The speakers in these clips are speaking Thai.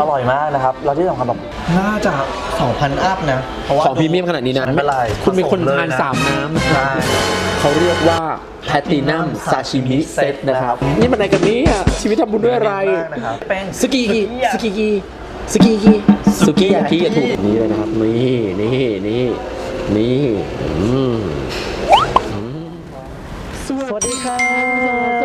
อร่อยมากนะครับแล้วที่สำคัญแบบน่าจะ 2,000 อัพนะ เพราะว่าของพรีเมียมขนาดนี้นะ ไม่เป็นไรคุณเป็นคนผสมเลยทานนะสามน้ำใช่เขาเรียกว่าแพตตินัมซาชิมิเซตนะครับ นี่มันอะไรกันเนี่ยชีวิตทำบุญด้วยอะไร มากนะครับเป็นสกีกีสกีกีสกีกีสุกี้ยากิถูกแบบนี้เลยนะครับ นี่นี่นี่นี่อืมสวัสดี ครั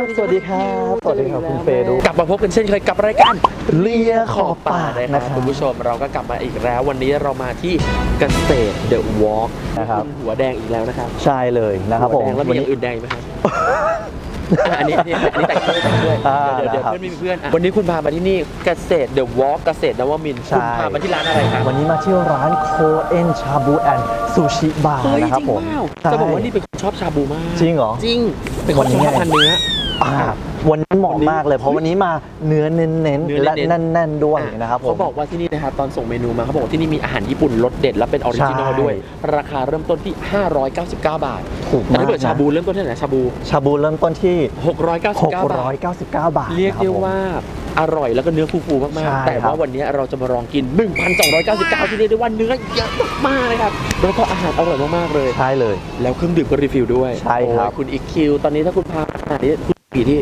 บ สวัสดีครับ สวัสดีครับคุณเฟย์ดูกลับมาพบกันเช่นเคยกับรายการเลียขอบปากนะนะคครัรับบคุณผู้ชมเราก็กลับมาอีกแล้ว วันนี้เรามาที่เกษตรเดอะวอล์กนะครับหัวแดงอีกแล้วนะครับ ใช่เลยนะครับผมหัวแดงแล้วมีวันอนี้ย่างอื่นแดงไหมครับ อะอันนี้อันนี้อันนี้แต่งด้วยแต่งด้วยอ่าเดี๋ยวเดี๋ยวนะครับเพื่อนไม่มีเพื่อนอะวันนี้คุณพามาที่นี่เกษตรเดอะวอล์กเกษตรนวมินทร์ใช่ คุณพามาที่ร้านอะไรครับวันนี้มาที่ร้านโคเอ็นชาบูแอนซูชิบาร์เฮ้ยนะครับจริงผมเปล่าจะบอกว่าใช่นี่เป็นคนชอบชาบูมากจริงเหรอ จริง เป็นคนวันนี้ชอบทานเนื้อ อ่าวันนี้เหมาะมากเลย เพราะวันนี้มาเนื้อเน้นเนื้อๆและเน้นๆแน่นๆด้วยนะครับผม เขาบอกว่าที่นี่นะครับตอนส่งเมนูมาเขาบอกว่าที่นี่มีอาหารญี่ปุ่นรสเด็ดและเป็นออริจินอลใช่ ด้วย ราคาเริ่มต้นที่ 599 บาทถูกแต่มากถ้าเกิดนะชาบูเริ่มต้นที่ไหนชาบู ชาบูเริ่มต้นที่ 699 บาท 699 บาทเรียกได้นะคบผม ว่าอร่อยแล้วก็เนื้อฟูๆมากใช่ๆ แต่ครัว่าบ วันนี้เราจะมาลองกิน 1,299 ที่เรียกได้ว่าเนื้อเยอะมากๆเลยครับแล้วก็อาหารอร่อยมากๆเลย ใช่เลย แล้วเครื่องดื่มก็รีฟิลด้วยใช่ครับ โอ้ยคุณอีกคิว ตอนนี้ถ้าคุณพาขนาดนี้คุณ กี่ที่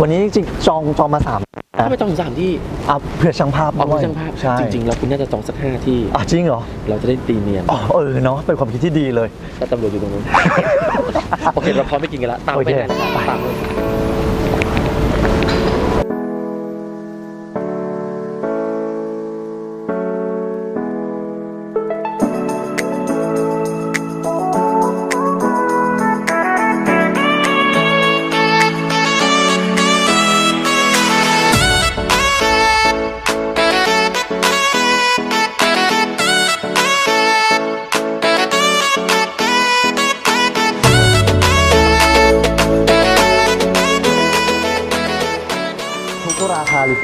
วันนี้จริงๆจองจองมาสามนะถ้าไปต้องถึงสามที่อะเพื่อช่างภาพเอาด้วยช่างภาพ ใช่จริงๆ แล้วคุณน่าจะจองสักห้าที่ อะจริงเหรอเราจะได้ตีเนียนอ๋อเออเนาะเป็นความคิดที่ดีเลยแต่ตำรวจอยู่ตรงนู้น โอเค เราพร้อมไปกินกันแล้วตามโอไปเคเลยนะครับไปตามเล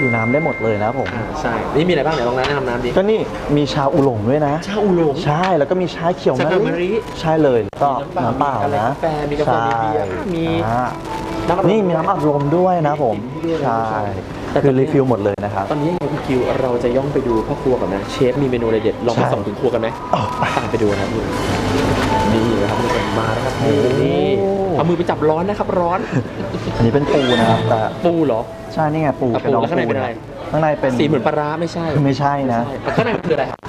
ราคารีฟิลน้ำได้หมดเลยนะครับผม อ่าใช่นี่มีอะไรบ้างเดี๋ยวลองแนะนำน้ำดิ ก็นี่มีชาอูหลงด้วยนะ ชาอูหลง ใช่แล้วก็มีชาเขียวชาเขียวมะลิใช่เลยแล้วก็น้ำเปล่ามีอะไรนะกาแฟมีกาแฟมีเบียร์ใช่มีอ่าน้ำอัดลมนี่มีน้ำอัดลมด้วยนะผมด้วยนะใช่แต่ตคืออนนี้รีฟิลหมดเลยนะครับ ตอนนี้คุณคิวเราจะย่องไปดูพ่อครัวก่อนนะเชฟมีเมนูอะไรเด็ดลองไปใช่ส่องถึงครัวกันไหมอ้าวไปตามไปดูนะครับนี่นะครับทุกคนมาแล้วครับนี่นี่ เอามือไปจับร้อนนะครับร้อนอันนี้เป็นปูนะครับ แต่ปูเหรอ ใช่นี่ไงปูอะกระดองปูแล้วข้างในเป็นอะไร ข้างในเป็นสีเหมือนปลาร้าไม่ใช่คือไม่ใช่นะใช่ข้างในมันคืออะไรครับ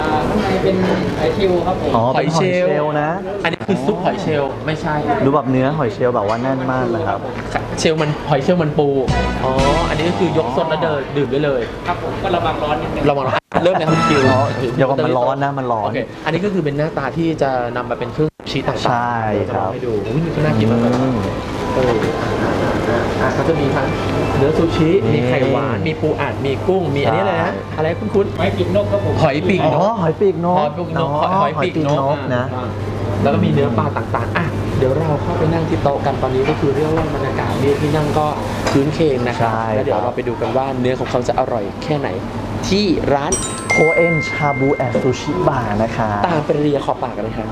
อ่าข้างในเป็นไอทิวครับผมอ๋อเป็นหหออยยเชเชลลล์ล์นะ อันนี้คือซุปหอยเชลล์ไม่ใช่ ดูแบบเนื้อหอยเชลล์แบบว่าแน่นมากนะครับ เชลล์มันหอยเชลล์มันปู อ๋อ อันนี้ก็คือยกสดแล้วเดินดื่มได้เลย ครับผมก็ระวังร้อนนิดนึงระวังร้อนเริ่มเลยครับคุณคิวอ๋อเดี๋ยวก่อนมันร้อนนะมันร้อนโอเคอันนี้ก็คือเป็นหน้าตาที่จะนำมาเป็นเครื่อง ชี้ต่างๆใช่เดี๋ยวจะลครัองบให้ดูอุ้ยนี่ก็น่ากินมากเลยอืม เอออะก็จะมีทั้งเนื้อซูชิ นี่ มีไข่หวาน มีปูอัด มีกุ้ง มีอันนี้อะไรนะใช่อะไรคุ้นไม้ปีกนกครับผมหอยปีกอ๋อหอยปีกนๆกหอยปีกนกหอยหอยปีกนก นะอ่าแล้วก็มีเนื้อปลาต่างๆ อะ เดี๋ยวเราเข้าไปนั่งที่โต๊ะกันตอนนี้ก็คือเรียกว่าบรรยากาศนี่ที่นั่งก็พื้นเคงนะครับใช่แล้วเดี๋ยวครับเราไปดูกันว่าเนื้อของเขาจะอร่อยแค่ไหน ที่ร้านโคเอ็นชาบูแอนซูชิบาร์นะคะ ตามไปเรียขอบปากกันเลยครับ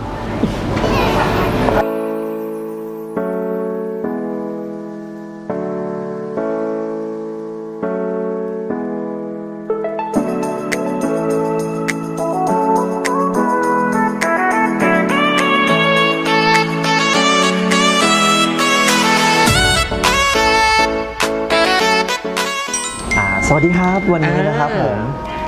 สวัสดีครับวันนี้นะครับผม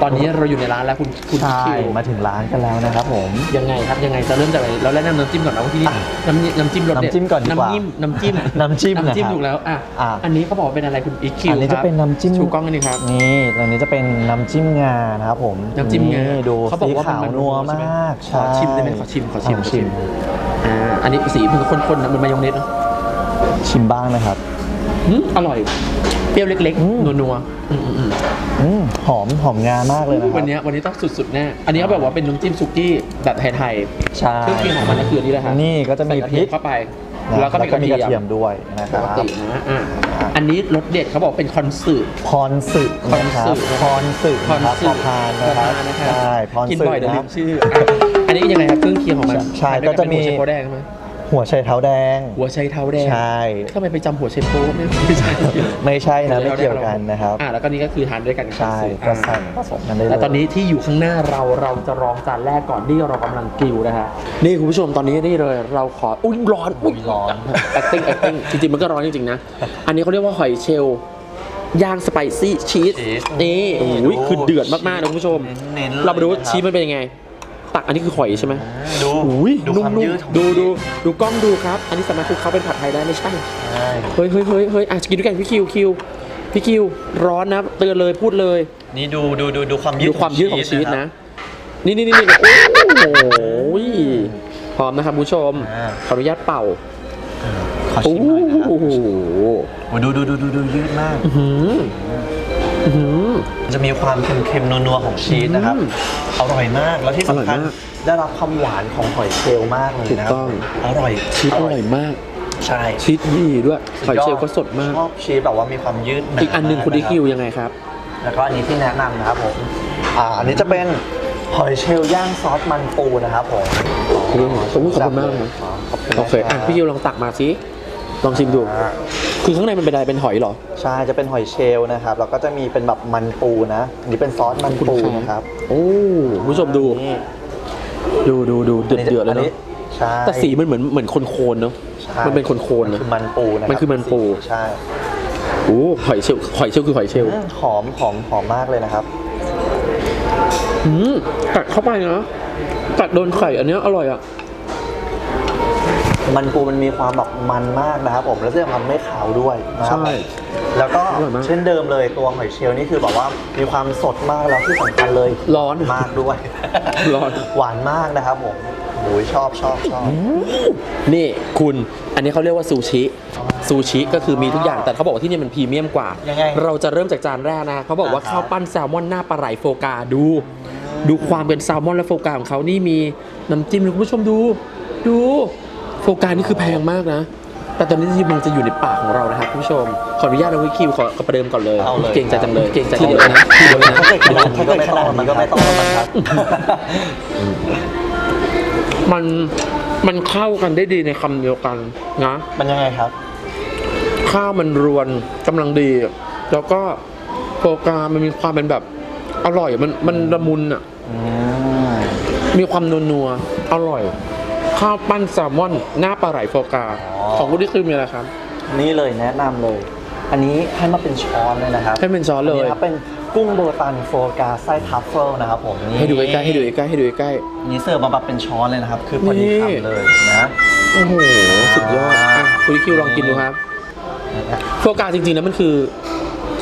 ตอนนี้เราอยู่ในร้านแล้วคุณคุณใช่คิวมาถึงร้านกันแล้วนะครับผม ยังไงครับยังไงจะเริ่มจากอะไรเราแนะนำน้ำจิ้มก่อนนะว่าที่นี่อะน้ำน้ำจิ้มรสเด็ดน้ำจิ้มก่อนดีกว่าน้ำจิ้มน้ำจิ้มน้ำจิ้มน้ำจิ้มนะครับถูกแล้วอะอะ อันนี้เขาบอกว่าเป็นอะไรคุณอีคิวอันนี้จะเป็นน้ำจิ้มชูกล้องกันนี่ครับ นี่ตรงนี้จะเป็นน้ำจิ้มงานะครับผมน้ำจิ้มงาดูเขาบอกสีว่าขาวมันนัวใช่ไหมากขอชิมได้ไหมขอชิมขอชิมขอชิมอ่าอันนี้สีมันข้นๆนะเหมันมายองเนสเนอะชิมบ้างนะครับ อืมอร่อย เปรี้ยวเล็กอืมๆนัวๆอืมอืมอืมอืมหอมหอมงามากเลยนะครับวันนี้วันนี้ต้องสุดๆแน่ อันนี้เขาแบบว่าเป็นน้ำจิ้มซุกี้แบบไทยใช่ๆเครื่องเคียงของมันก็คืออันนี้แหละครับนี่ก็จะมีใส่พริก เข้าไป นะแล้วก็มีกระมีเทีกระเทียยมมด้วยนะคปรับกตินะอะอันนี้รสเด็ดเขาบอกเป็นคอนสึพรสึนะครับพรสึพรสึนะครับสึพอพานนะครับนะครัใช่พรกินสึบ่อยเดี๋ยวลืนะ มชื่ออะอันนี้ยังไงครับเครื่องเคียงของมันใช่ทานด้วยก็จะมีเป็นหเชฟโปแดงใช่ไหม หัวไชเท้าแดง หัวไชเท้าแดงใช่ ทำไมไปจำหัวไชโป๊ไม่ไม่ใช่ไม่ใช่นะไม่เกี่ยวกันนะครับ อ่าแล้วก็นี่ก็คือทานด้วยกันใช่ก็สั่งผสมกันได้เลย แล้วตอนนี้ที่อยู่ข้างหน้าเราเราจะลองจานแรกก่อนที่เรากำลังกิวนะฮะนี่คุณผู้ชมตอนนี้นี่เลยเราขออุ้ยร้อนอุ้ยร้อน acting acting จริงๆมันก็ร้อนจริงๆนะ อันนี้เขาเรียกว่าหอยเชลล์ย่างสไปซี่ชีสชีสนี่นี่โอ้ยดูคือเดือดมากๆนะคุณผู้ชม เน้นๆเลยเรามาดูว่านะครับ ชีสมันเป็นยังไงตัก อันนี้คือหอยใช่ไหมดูอุ้ยดูนุ่ความมยืดของๆดูดูชีสดูกล้องดูครับ อันนี้สามารถคลุกเขาเป็นผัดไทยได้ไม่ใช่ ใช่เฮ้ยเฮ้ยเฮ้ยเฮ้ยอะกินด้วยกันพี่คิวคิวพี่คิวร้อนนะเตือนเลยพูดเลย นี่ดูดูดูดูความยืดดูความยืดของชีสรับนะ นี่นี่นี่นี่โอ้โหพร้อมนะครับคุณผู้ชมอ่าขออนุญาตเป่าขอโอ้ชิมหน่อยนะครับโหโอ้ดูดูดูดูดูยืดมาก อื้อหือ อื้อหือ จะมีความเค็มๆนัวๆของชีสนะครับ อืมอร่อยมาก แล้วที่อร่อยสำคัญมากได้รับความหวานของหอยเชลล์มากเลยนะคถูรักต้อง อร่อยชีสอร่อยมากใช่ชีสดีด้วยหอยเชลล์ก็สดมาก ชอบชีสแบบว่ามีความยืดหนาอีกอันหนึ่งคุณดิคิวยังไงครับ แล้วก็อันนี้ที่แนะนำนะครับผม อ่า อันนี้จะเป็นหอยเชลล์ย่างซอสมันปูนะครับผมขอบคุณขอบคุณมากนะ ขอบคุณโอเค อะ พี่คิวลองตักมาสิ ลองชิมดู อ่า คือข้างในมันเป็นอะไรเป็นหอยเหรอ ใช่จะเป็นหอยเชลล์นะครับแล้วก็จะมีเป็นแบบมันปูนะอันนี้เป็นซอสมันปูนะครับโอ้คุณผู้ชมดู นี่ดูดูดูเดือดเดือดเลยอัเนาะใช่แต่สีมันเหมือนเหมือนโคนๆเนาะใช่มันเป็นโคนๆมันะ คือมันปูนะครับมันคือมันปูสีใช่โอ้หอยเชลล์หอยเชลล์คือหอยเชลล์อืมหอมหอมหอมมากเลยนะครับ อืมกัดเข้าไปนะกัดโดนไข่อันเนี้ยอร่อยอะ มันปูมันมีความแบบมันมากนะครับผมแล้วที่สำคัญไม่ขาวด้วยนะครับใช่แล้วก็อร่อยมาก เช่นเดิมเลยตัวหอยเชลล์นี่คือแบบว่ามีความสดมากแล้วที่สำคัญเลยร้อน มากด้วย ร้อน หวานมากนะครับผมโอ้ยชอบชอบชอบ นี่คุณอันนี้เขาเรียกว่าซูชิซูชิก็คือมีทุกอย่างแต่เขาบอกว่าที่นี่มันพรีเมียมกว่ายังไงเราจะเริ่มจากจานแรกนะเขาบอกว่าอ่าฮะข้าวปั้นแซลมอนหน้าปลาไหลโฟกาดู ดูความเป็นแซลมอนและโฟกาของเขานี่มีน้ำจิ้มเลยคุณผู้ชมดู ดู โฟกานี่คือแพงมากนะ แต่ตอนนี้ที่มันจะอยู่ในปากของเรานะครับคุณผู้ชม ขออนุญาตนะวิคิวขอขอประเดิมก่อนเลย เอาเลยเก่งใจจังเลย เก่งใจทีเดียวนะทีเดียวนะถ้าเกิดขนาดนี้ก็ไม่ต้องมันก็ไม่ต้องมันครับ มันมันเข้ากันได้ดีในคำเดียวกันนะ มันยังไงครับ ข้าวมันรวนกำลังดี แล้วก็โฟกามันมีความเป็นแบบอร่อยมันมันละมุนอะอืมมีความนัวนัวๆอร่อย ข้าวปั้นแซลมอนหน้าปลาไหลโฟกาของคุณที่คือมีอะไรครับ นี่เลยแนะนำเลย อันนี้ให้มาเป็นช้อนเลยนะครับให้เป็นช้อนเลยครับเป็นกุ้งโบตันโฟกาไส้ทัฟเฟิลนะครับผมนี่ให้ดูใกล้ๆให้ดูใกล้ๆให้ดูใกล้นี่เสิร์ฟมาแบบเป็นช้อนเลยนะครับ คือพอดีนี่คำเลยนะๆโอ้โหสุดยอดอะคุณที่คิวลองกินดูครับโฟกาจริงๆแล้วมันคือ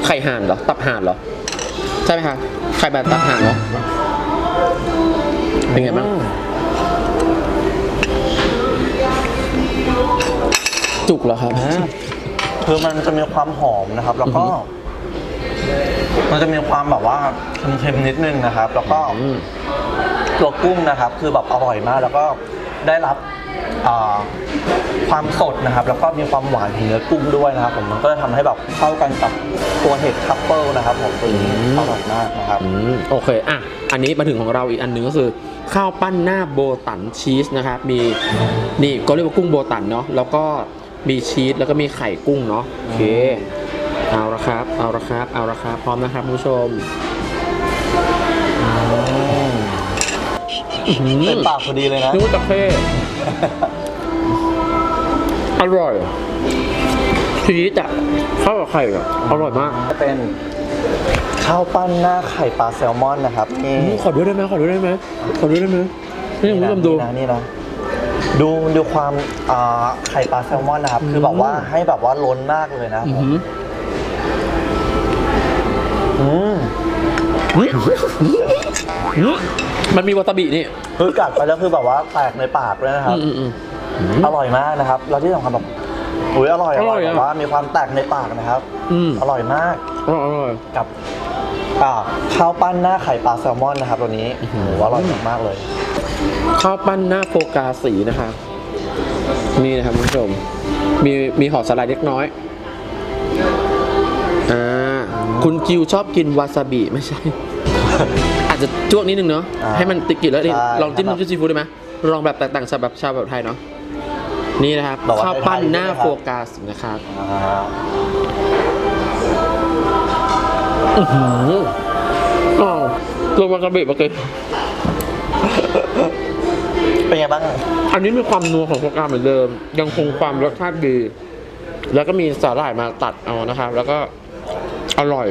ไข่ห่านเหรอ ตับห่านเหรอ ใช่ไหมคะไข่แบบตับห่านเหรอเป็นไงบ้าง จุกเหรอครับ อืมคือมันจะมีความหอมนะครับ แล้วก็ มันจะมีความแบบว่าเค็มๆนิดนึงนะครับ แล้วก็อืม ตัวกุ้งนะครับ คือแบบอร่อยมาก แล้วก็ได้รับอ่าความสดนะครับ แล้วก็มีความหวานของเนื้อกุ้งด้วยนะครับ ผมมันก็จะทำให้แบบเข้ากันกับตัวเห็ดทัฟเฟิลนะครับ ผมตัวนี้อืม อร่อยมากนะครับ อืมโอเคอะอันนี้มาถึงของเราอีกอันหนึ่งก็คือ ข้าวปั้นหน้าโบตันชีสนะครับ มีนี่ก็เรียกว่ากุ้งโบตันเนาะแล้วก็ มีชีสแล้วก็มีไข่กุ้งเนาะโอเค เอาละครับ เอาละครับ เอาละครับ พร้อมนะครับคุณผู้ชมอื้อหือเต็มปากพอดีเลยนะนึกว่าจะเท่อร่อยชีสอะเข้ากับไข่อะอร่อยมากจะเป็นข้าวปั้นหน้าไข่ปลาแซลมอนนะครับนี่อืมขอด้วยได้ไหมขอด้วยได้ไหมขอด้วยได้ไหมนี่คุณผู้ชมดูนี่นะนี่นะ ดูดูความอ่าไข่ปลาแซลมอนนะครับ คือแบบว่าให้แบบว่าล้นมากเลยนะอื้อผมหืออืมอืมมันมีวาตาบินี่คือกัดไปแล้วคือแบบว่าแตกในปากเลยนะครับอืมอืมอืมอร่อยมากนะครับ แล้วที่สำคัญแบบอุ้ยอร่อยอร่อยอะแบบว่ามีความแตกในปากนะครับอืมอร่อยมาก อร่อยอร่อยกับ อ่าข้าวปั้นหน้าไข่ปลาแซลมอนนะครับตัวนี้อื้อหือโอ้โหอร่อยมากๆเลย ข้าวปั้นหน้าโฟกาสีนะคะนี่นะครับคุณผู้ชม มีมีห่อสไลด์เล็กน้อยอ่าคุณกิวชอบกินวาซาบิไม่ใช่ อาจจะจ้วงนิดนึงเนาะอ่าให้มันติดกลินแล้วนี่ใช่ลองจิ้มครับน้ำจิ้มซีฟู้ดได้ไหมลองแบบแตกต่างจากแบบชาวแบบไทยเนาะนี่นะครับบอกว่าข้าวปั้นหน้าไทยๆใช่ไหมครับ โฟกัสนะครับ อ่า อื้อหืออ้าวตัววากาเบะมาเกยเป็นไงบ้าง อันนี้มีความนัวของโฟกัสเหมือนเดิม ยังคงความรสชาติดี แล้วก็มีสาหร่ายมาตัดเอานะครับ แล้วก็อร่อย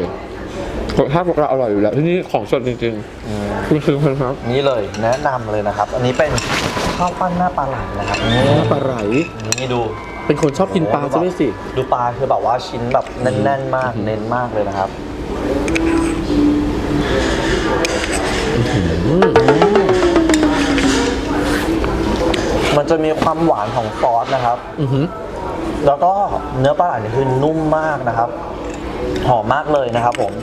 รสชาติโฟกัสอร่อยอยู่แล้ว ที่นี่ของสดจริงๆคุณซื้อครับ นี่เลยแนะนำเลยนะครับ อันนี้เป็นข้าวปั้นหน้าปลาไหลนะครับนี่ปลาไหล นี่ดูเป็นคนชอบกินปลาใช่ไหมสิ ดูปลาคือแบบว่าชิ้นแบบแน่นๆมากเน้นมากเลยนะครับ มันจะมีความหวานของซอสนะครับ อือหือ แล้วก็เนื้อปลาไหลนี่คือนุ่มมากนะครับ หอมมากเลยนะครับผม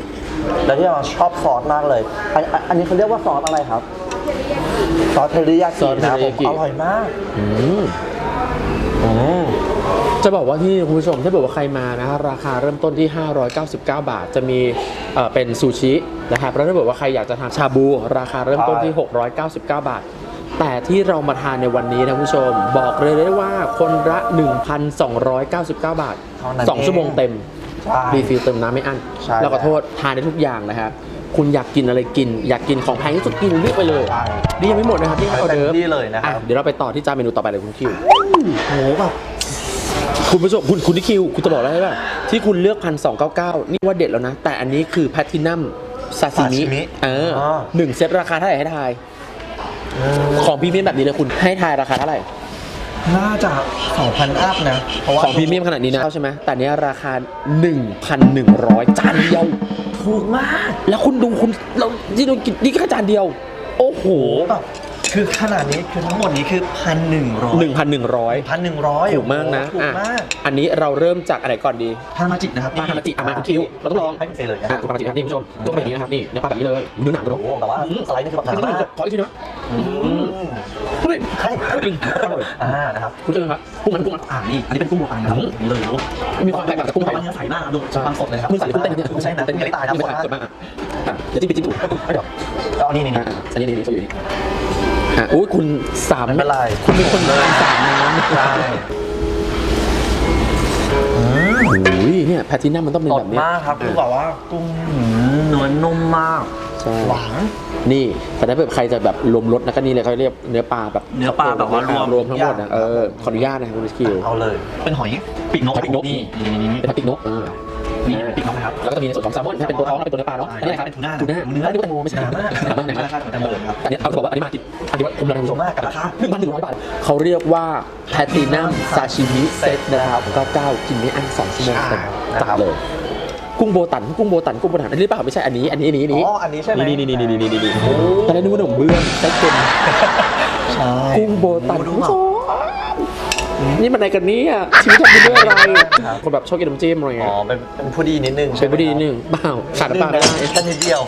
แล้วที่เราชอบซอสมากเลยอันอันอันนี้เขาเรียกว่าซอสอะไรครับ ซอสเทริยาซอกิสนะครับผมเทริยากิอร่อยมากอืมอืม จะบอกว่าที่นี่คุณผู้ชมถ้าเกิดว่าใครมานะฮะราคาเริ่มต้นที่ 599 บาท จะมีเอ่อเป็นซูชินะครับแล้วถ้าเกิดว่าใครอยากจะทานชาบู ราคาเริ่มต้นที่ 699 บาท แต่ที่เรามาทานในวันนี้นะคุณผู้ชม บอกเลยได้ว่าคนละ 1,299 บาท เท่านั้น2 ชั่วโมงเต็มใช่รีฟิลเติมน้ำไม่อั้นใช่ แล้วก็โทษทานได้ทุกอย่างนะครับคุณอยากกินอะไรกิน อยากกินของแพงที่สุดกินเลือกไปเลย ใช่ นี่ยังไม่หมดนะครับที่ให้ออเดิร์ฟเต็มที่เลยนะครับ อ่เดี๋ยวเราไปต่อที่จานเมนูต่อไปเลยคุณคิวโหแบบคุณผู้ชมคุณคุณที่คิว คุณจะบอกได้ไหมที่คุณเลือกพันสองเก้าเก้านี่ว่าเด็ดแล้วนะ แต่อันนี้คือแพทินัมซาซิมิ Sashimi เออออ หนึ่งเซตราคาเท่าไหร่ให้ทาย ของพรีเมียมแบบนี้เลยคุณให้ทายราคาเท่าไหร่ น่าจะ2,000อัพนะ เพราะว่าของพรีเมียมขนาดนี้นะใช่ไหมแต่เนี้ยราคา 1,100 จานเดียว ถูกมาก แล้วคุณดูคุณเราที่เรากินนี่แค่จานเดียว โอ้โหโหแบบคือขนาดนี้คือทั้งหมดนี้คือพันหนึ่งร้อย1,100พันหนึ่งร้อยถูกมากนะถูกอะมากอันนี้เราเริ่มจากอะไรก่อนดีทามาจินะครับมาฮามาจิอะมาคุณคิวเราต้องลองให้คุณเฟยเลยนะอะคุณปาจิครับนี่คุณผู้ชมตัวแบบนี้นะครับนี่เนื้อปลาแบบนี้เลยเนื้อหนังโอ้โหแต่ว่าสไลด์นี่คือแบบหนาขอมากอีกทีนะอืมเฮ้ยใช่จริงอร่อยอ่านะครับคุณเจอครับกุ้งมันกุ้งมันอ่านี่อันนี้เป็นกุ้งโบราณนะครับนี่เลยมีความแตกต่างจากกุ้งไทยเนื้อใสมากดูความสดเลยครับมือใส่กุ้งเต้นเนี่ยไม่ใช่นะเป็นไม่ตายนะสดตายมากสดมากอะเดี๋ยวจิ้มไปจิ้มดูเดี๋ยวแล้วนี่นี่นี่อันนี้นี่นี่เขาอยู่นี่อะอุ้ยคุณสามไม่เป็นไรคุณเป็นคนทานสามน้ำใช่โอ้ยเนี่ยแพทินัมมันต้องเป็นแบบนี้มากครับคือแบบว่ากุ้งเนื้อนุ่มมากใช่หวาน นี่แต่ถ้าแบบใครจะแบบรวมรสนะก็นี่เลยเขาเรียกเนื้อปลาแบบเนื้อปลาแบบว่ารวมรวมทั้งหมดนะเออขออนุญาตนะครับคุณคิวเอาเลย เป็นหอยปีกนกหอยปีกนกนี่นี่นี่นี่เป็นทับปิกนกเออนี่ปีกนกนะครับแล้วก็จะมีในส่วนของแซลมอนถ้าเป็นตัวท้องถ้าเป็นตัวเนื้อปลาเนาะอันนี้อะไรครับเป็นทูน่าทูน่าเนื้ออันนี้ว่าแตงโมไม่ใช่หนามากหนามากหนามากราคาแตงโมครับอันนี้เอาจะบอกว่าอันนี้มากินอันนี้ว่าคุ้มแล้วนะคุณผู้ชมคุ้มมากกับราคาหนึ่งพันหนึ่งร้อยบาทเขาเรียกว่าแพทินัมซาชิมิเซตนะครับ99กินไม่อั้น2ชั่วโมงเต็มนะจัดครับเลย กุ้งโบตันกุ้งโบตันกุ้งโบตันอันนี้เปล่าไม่ใช่อันนี้อันนี้อันนี้อันนี้อ๋ออันนี้ใช่ไหมนี่นี่นี่นี่นี่นี่นี่โอ้ตอนแรกนึกว่าขนมเบื้องไส้เค็มใช่กุ้งโบตันดูคุณแบผู้บชมนี่มันอะไรกันเนี่ยชีวิตทำไปด้วยอะไรครับคนแบบชอบกินน้ำจิ้มอะไรอ๋เงี้อยเป็นเป็นผู้ดีนิดนึงเป็นพอดีนิดนึงเปล่าขาดน้ำปลาไม่ได้แค่นิดเดียว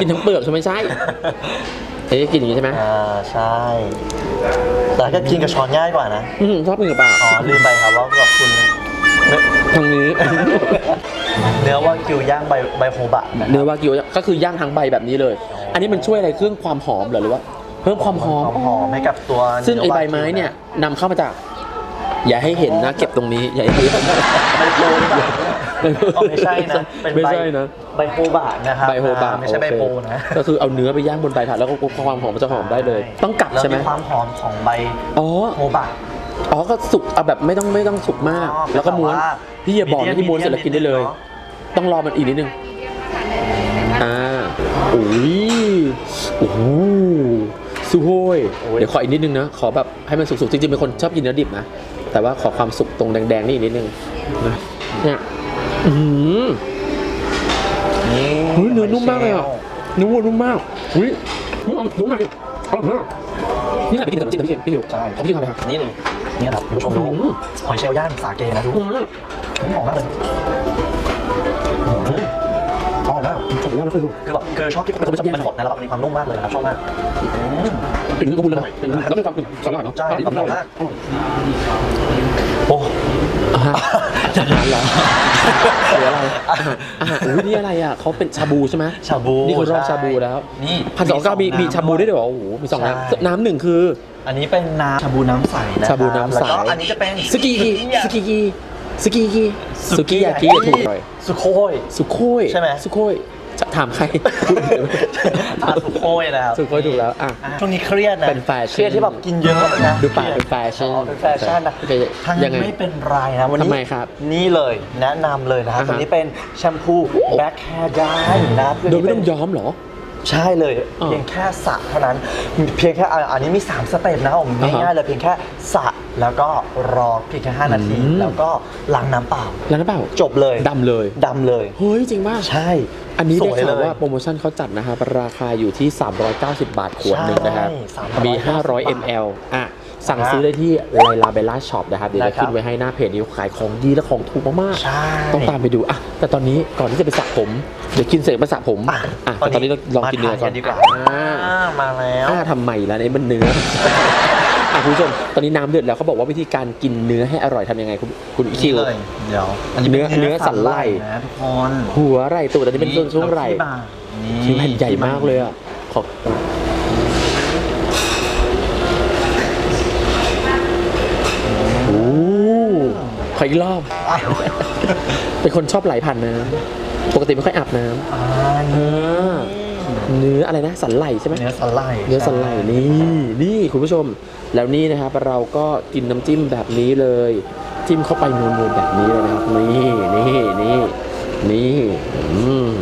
กินทั้งเปลือกใช่ไหมใช่เอ๊ะกินอย่างนี้ใช่ไหมอ่าใช่ แต่ก็กินกับช้อนง่ายกว่านะอืมชอบกินกับเปล่าอ๋อลืมไปครับว่าแบบคุณทางนี้ เนื้อว่ากิวย่างใบใบโฮบะะครับเนื้อวากิวก็คือย่างทั้งใบแบบนี้เลย อันนี้มันช่วยอะไรเครื่องความหอมเหรอหรือว่าเพิ่มความหอม หอมให้กับตัวซึ่งไอเนื้ใบไม้เนี่ยนำเข้ามาจาก อย่าให้เห็นนะ เก็บตรงนี้ อย่าให้เห็น ใบโพหรือเปล่าอ๋อไม่ใช่นะเป็นไม่ใบใช่นะ ใบโฮบะนะครับใบโฮบะอ่ไม่ใช่ใบโพนะโอเคก็คือเอาเนื้อไปย่างบนใบถาดแล้วก็ความหอมมันจะหอมได้เลย ต้องกัดใช่ไหมแล้วความหอมของใบอ๋อ โฮบะ อ๋อก็สุกเอาแบบไม่ต้องไม่ต้องสุกมาก อ๋อแล้วก็ม้วนแบบว่าพี่อย่าบอกนะที่ม้วนเสร็จแล้วกินได้เลยเนอะต้องรอมันอีกนิดนึงอ่าโอ้ยโอ้โหสุโฮยโอ้ย เดี๋ยวขออีกนิดนึงนะ ขอแบบให้มันสุกๆจริงๆเป็นคนชอบกินเนื้อดิบนะ แต่ว่าขอความสุกตรงแดงๆนี่อีกนิดนึงนะเนี่ยอือหือ นี่เฮ้ยเนื้อนุ่มมากเลยอะเนื้อวัวนุ่มมากอุ้ยนุ่มนุ่มมากเลยอร่อยมากนี่แหละไปกินกับน้ำจิ้มนะพี่พี่อยู่ใช่เขาพี่กินอะไรครับนี่เลย นี่ครับคุณผู้ชมดูอืมหอยเชลล์ย่างสาเกนะดูอืมหอมมากเลย อืมหอมมากคุณผู้ชมขออนุญาตไม่เคยดูคือแบบคือชอบที่มันมันสดนะแล้วแบบมีความนุ่มมากเลยนะครับชอบมากอืมถึงก็พูดเลยแล้วมีความถึงสลัดเนาะใช่อร่อยมากโอ้อ่าฮะอาหารเหรอหรืออะไรอาหารอาหารอุ้ยนี่อะไรอะเขาเป็นชาบูใช่ไหมชาบูนี่คือรอบใชาบูแล้วนี่พันสองเก้ามีมีชาบูด้วยเหรอโอ้โหมีสองใช่น้ำน้ำหนึ่งคือ อันนี้เป็นน้ำชาบูน้ำใสนะชาบูน้ำใสแล้วก็อันนี้จะเป็นสกีกีสกีกีสกีกีสุกี้ยากิถูกเลยสุโคยสุโคยใช่ไหมสุโคย จะถามใครทานสุโคยนะครับสุโคยถูกแล้วอะอะช่วงนี้เครียดนะเป็นแฟชั่นเครียดที่แบบกินเยอะนะดูปากเป็นแฟชั่นอ๋อเป็นแฟชั่นนะโอเคทางยันั้งนไงไม่เป็นไรนะวันนี้ทำไมครับนี่เลยแนะนำเลยนะครับอ่าฮะตัวนี้เป็นแชมพูแบ็คแฮร์ดายนะครับโดยไม่ต้องย้อมเหรอ ใช่เลยอ่าเพียงแค่สระเท่านั้น เพียงแค่อะอันนี้มี 3 สเต็ปนะครับผมอ่าฮะง่ายๆเลยเพียงแค่สระแล้วก็รอเพียงแค่5นาทีอืมแล้วก็ล้างน้ำเปล่าแล้วนะเปล่าจบเลยดำเลยดำเลยเฮ้ยจริงป่ะใช่ อันนี้สได้วยข่าวเลยว่าโปรโมชั่นเขาจัดนะครับราคาอยู่ที่ 390 บาทขวดหนึ่งนะครับใช่390มี 500 ml อะ สั่งซื้อได้ที่ไลลาเบลล่าช็อปนะครับเดี๋ยวจะนะครับขึ้นไว้ให้หน้าเพจนี้ขายของดีและของถูกมากใช่ๆต้องตามไปดูอะแต่ตอนนี้ก่อนที่จะไปสระผมเดี๋ยวกินเสร็จไปสระผมอะอะแต่ตอนนี้เราลองกินเนื้อก่อนมาทาดีกว่าอ่าอ่ามาแล้วอ่าทำไมล่ะนี่มันเนื้ออะคุณผู้ชมตอนนี้น้ำเดือดแล้วเขาบอกว่าวิธีการกินเนื้อให้อร่อยทำยังไงคุณคุณอีคิวเลยเดี๋ยวเนื้อเนื้อสันไหล่นะทุกคนหัวไหล่ตูดอันนี้เป็นส่วนช่วงไหล่ที่บ่านี่ชิ้นแผ่นใหญ่มากเลยอะขอบโอ้ข ออีกรอบ อ้าวเป็นคนชอบไหลผ่านน้ำปกติไม่ค่อยอาบน้ำอ่าอ่าเนื้ออะไรนะสันไหลใช่ไหม เนื้อสันไหล่เนื้อสันไหลนี่นี่คุณผู้ชม แล้วนี่นะครับเราก็กินน้ำจิ้มแบบนี้เลย จิ้มเข้าไปนูนๆแบบนี้เลยนะครับ นี่นี่นี่นี่อืม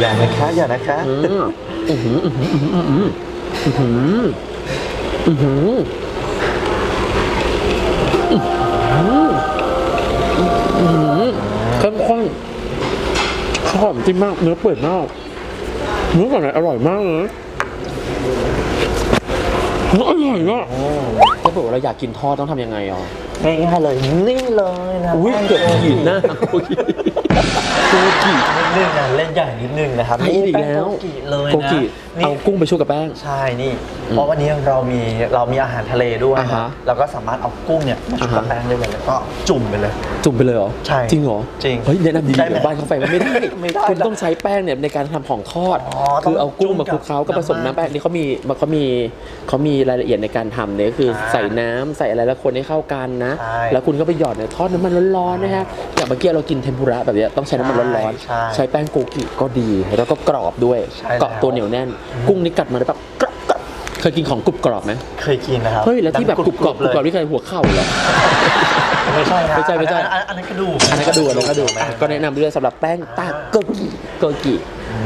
อย่านะคะอย่านะคะอืมอื้อหืออื้อหืออื้อหืออื้อหืออื้ เข้มข้นชอบจริงมาก เนื้อเปื่อยมากเนื้ออะไรอร่อยมากเลยเนื้ออร่อยมากถ้าบอกว่าเราอยากกินทอดต้องทำยังไงอะง่ายๆเลยนี่เลยนะอุ้ยเกือบขีดหน้าโอ้ยโกกินิดนึงนะเล่นใหญ่นิดนึงนะครับไอ้อีกแล้วโกกิเลยโกนะกินี่เอากุ้งไปชุบกับแป้งใช่นี่ เพราะวันนี้เรามีเรามีอาหารทะเลด้วยอ่าฮะ เราก็สามารถเอากุ้งเนี่ยมาชุบกับอ่าฮะแป้งได้เลยแล้วก็จุ่มไปเลย จุ่มไปเลยเหรอใช่จริงเหรอจริงเฮ้ยแนะนำดีได้ๆไหมเดี๋ยวบ้านเขาไฟไม่ได้ไม่ได้คุณต้องใช้แป้งเนี่ยในการทำของทอด อ๋อต้องคือเอากุ้งมาคลุกจุ่มกับเคล้าก็ผสมน้ำน้ำแป้งนี่เขามีเขามีเขามีรายละเอียดในการทำเนี่ยก็คืออาใส่น้ำใส่อะไรแล้วคนให้เข้ากันนะ ใช่แล้วคุณก็ไปหยอดเนี่ยทอดน้ำมันร้อนๆนะฮะอย่างเมื่อกี้เรากินเทมปุระแบบเนี้ยต้องใช้น้ำมันร้อนใช่ๆใช้แป้งโกกิก็ดีแล้วก็กรอบด้วยใช่แล้ว เกาะตัวเหนียวแน่น กุ้งนี่กัดมาแล้วแบบกรอบกรอบ เคยกินของกรุบกรอบไหมเคยกินนะครับเฮ้ยแล้วที่แบบกรุบกรอบกรุบกรอบเลยที่เคยหัวเข่าเหรอไม่ใช่ครับไม่ใช่ไม่ใช่อันอันนั้นกระดูกอันนั้นก็ดูอันนั้นก็ดูอะก็แนะนำด้วยสำหรับแป้งตาโกกิโกกิ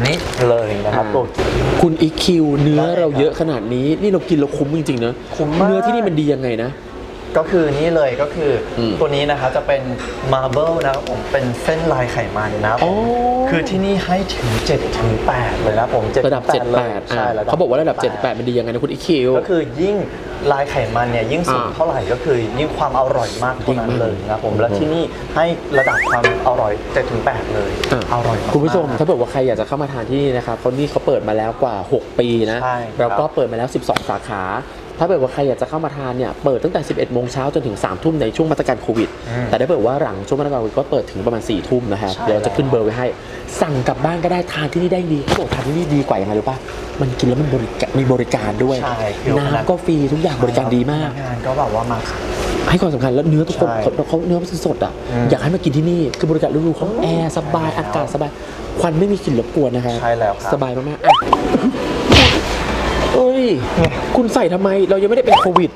นี่เลยนะครับอ่าโกกิคุณอีคิวเนื้อได้ครับเราเยอะขนาดนี้นี่เรากินเราคุ้มจริงๆนะคุ้มมากเนื้อที่นี่มันดียังไงนะ ก็คือนี่เลยก็คืออมตัวนี้นะครับจะเป็นมาร์เบิลนะครับผมเป็นเส้นลายไขมันนะครับอ๋ผอมคือที่นี่ให้ถึง7ถึง8เลยนะผม7ระดับ ถึง8เลย78ใช่อะเขาบอกว่าระดับ 78 มันดียังไงนะคุณอีคิว ก็คือยิ่งลายไขมันเนี่ยยิ่งสูงอ่าเท่าไหร่ก็คือยิ่งความอร่อยมากเท่านั้นยิ่งมากเลยนะครับผมแล้วที่นี่ให้ระดับความอร่อย7ถึง8เลยอะอร่อยมาก คุณผู้ชมถ้าเกิดว่าใครอยากจะเข้ามาทานที่นี่นะครับเขานี่เขาเปิดมาแล้วกว่า 6 ปีนะ ใช่ครับแล้วก็เปิดมาแล้ว 12 สาขา ถ้าเกิดว่าใครอยากจะเข้ามาทานเนี่ยเปิดตั้งแต่ 11โมงเช้าจนถึง3ทุ่มในช่วงมาตรการโควิดอืมแต่ถ้าเกิดว่าหลังช่วงมาตรการโควิดก็เปิดถึงประมาณ4ทุ่มนะครับใช่เดี๋ยวเราจะขึ้นเบอร์ไว้ให้ สั่งกลับบ้านก็ได้ทานที่นี่ได้ดีเขาบอกทานที่นี่ดีกว่ายังไงรู้ป่ะมันกินแล้วมันบริการมีบริการด้วยใช่คือน้ำก็ฟรีทุกอย่างบริการดีมาก งานก็แบบว่ามาให้ความสำคัญแล้วเนื้อทุกคนใช่เขาเขาเนื้อมันสดอะอืมอยากให้มากินที่นี่คือบริการรูๆเขาแอร์สบายใช่แล้วอากาศสบายควันไม่มีกลิ่นรบกวนนะครับใช่แล้วครับสบายมากๆอะ เอ้ย คุณใส่ทำไม เรายังไม่ได้เป็นโควิด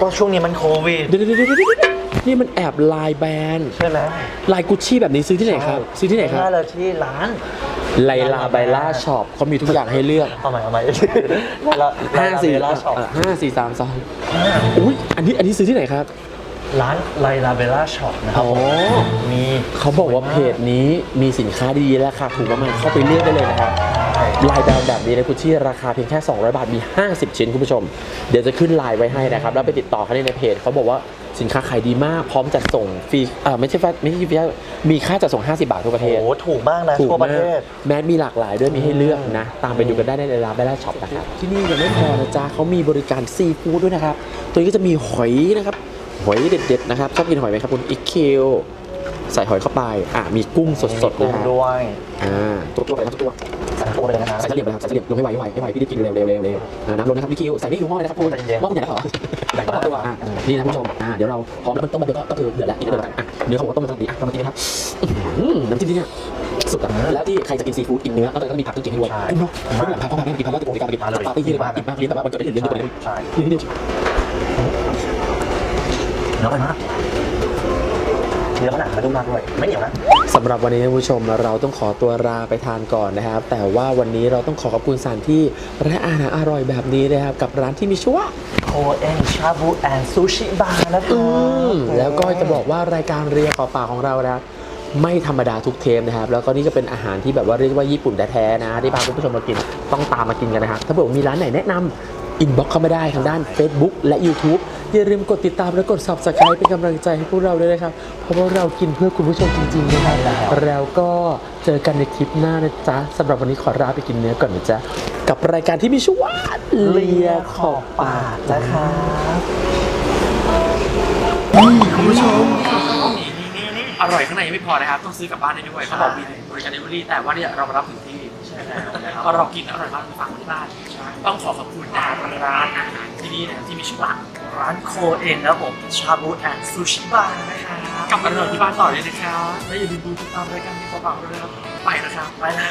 ก็ช่วงนี้มันโควิด เดี๋ยวเดี๋ยวเดี๋ยวเดี๋ยวเดี๋ยวนี่มันแอบลายแบรนด์ ใช่ไหมลายกุชชี่แบบนี้ซื้อที่ไหนครับ ซื้อที่ไหนครับง่ายเลยที่ร้านไลลาไบล่าช็อปเขามีทุกอย่างให้เลือกเอาใหม่เอาใหม่แล้วห้าสี่ร้านช็อปห้าสี่สามสองอุ้ยอันนี้อันนี้ซื้อที่ไหนครับ ร้านไลลาเบลล่าช็อปนะครับอ๋อ มีเขาบอกว่าเพจนี้มีสินค้าดีๆราคาถูกมากๆเข้าไปเลือกได้เลยนะครับ ลายแบรนด์แบบนี้ในกุชชี่ราคาเพียงแค่ 200 บาทมี 50 ชิ้นคุณผู้ชม เดี๋ยวจะขึ้นลายไว้ให้นะครับ แล้วไปติดต่อเขาได้ในเพจเขาบอกว่าสินค้าขายดีมาก พร้อมจัดส่งฟรีเอ่อไม่ใช่ฟรีไม่ใช่ฟรีมีค่าจัดส่ง 50 บาททั่วประเทโอ้ศโหถูกมากนะถูกทั่วปมาระเทกศแมสมีหลากหลายด้วยมีให้เลือกนะ ตามไปดูกันได้ในร้านเบลล่าช็อปนะครับที่นี่ยังไม่พอนะจ๊ะเขามีบริการซีฟู้ดด้วยนะครับ ตัวนี้ก็จะมีหอยนะครับหอยเด็ดๆนะครับชอบกินหอยไหมครับคุณอีคิวใส่หอยเข้าไปอะมีกุ้งสดๆกุ้นะงฮะด้วยอ่าตัวตัวไปนะครับตัวใส่ ตัวไปเลยนะฮะใส่เฉลี่ยไปนะครับใส่เฉลี่ยลงให้ไวให้ไวให้ไวพี่ได้กินเร็วเร็วเร็วเร็วอ่าน้ำลงนะครับพี่คิวใส่นี่อยู่หม้อเลยนะครับคุณใจเย็นหม้อมันใหญ่แล้วเหรอแบ่งตัวอะนี่นะคุณผู้ชมอ่าเดี๋ยวเราพร้อมน้ำมันต้มมาเดี๋ยวก็ก็คือเดือดแล้วกินได้เลยกันอะเนื้อเขาบอกว่าต้มมาตรงนี้อะเรามากินนะครับอื้อหือน้ำจิ้มที่เนี่ยสุดอะแล้วที่ใครจะกินซีฟู้ดกินเนื้อก็เลยต้องมีผักต้องกินให้ด้วยกุ้งเนาะกุ้งแบบผักเข้ามาเนี่ยกินเพราะว่าตัวโกงในการกินปาร์ตี้ที่เลยมากินมากเลี้ยงแบบว่ามันเกิดได้ถึงเดือนเดียวเลยใช่นี่นี่เนื้อไปมาก เนื้อขนาดมาดูมากด้วยไม่เหนียวนะ สำหรับวันนี้นะคุณผู้ชมเราต้องขอตัวลาไปทานก่อนนะครับ แต่ว่าวันนี้เราต้องขอขอบคุณสถานที่และอาหารอร่อยแบบนี้นะครับ กับร้านที่มีชื่อว่า โคเอ็นชาบูแอนซูชิบาร์นะคอืรับมแล้วก็จะบอกว่ารายการเรียขอปากของเรานะครับไม่ธรรมดาทุกเทปนะครับ แล้วก็นี่ก็เป็นอาหารที่แบบว่าเรียกว่าญี่ปุ่นแท้ๆนะที่พาคุณผู้ชมมากินต้องตามมากินกันนะครับถ้าเกิดว่ามีร้านไหนแนะนำ อินบ็อกเข้ามาได้ทางด้าน Facebook และ YouTube อย่าลืมกดติดตามและกด Subscribe เป็นกำลังใจให้พวกเราด้วยนะครับ เพราะว่าเรากินเพื่อคุณผู้ชมจริงๆนะครับแล้วก็เจอกันในคลิปหน้านะจ๊ะสำหรับวันนี้ขอลาไปกินเนื้อก่อนนะจ๊ะ กับรายการที่มีชื่อว่าเลียขอบปากนะครับอร่อยข้างในยังไม่พอนะครับ ต้องซื้อกลับบ้านได้ด้วยเขาบอกมีบริการเดลิเวอรี่แต่ว่าเนี่ยเรามารับถึงที่ ก็เรากินอร่อยมากฝากที่บ้าน ต้องขอขอบคุณนะครับร้านอาหารที่นี่นะที่มีชื่อว่าร้านโคเอ็นนะผมชาบูแอนซูชิบาร์นะครับกลับมาเร่อยที่บ้านต่อเลยนะครับและอย่าลืมดูติดตามรายการมีความหวังด้วยนะครับไปนะครับไปนะ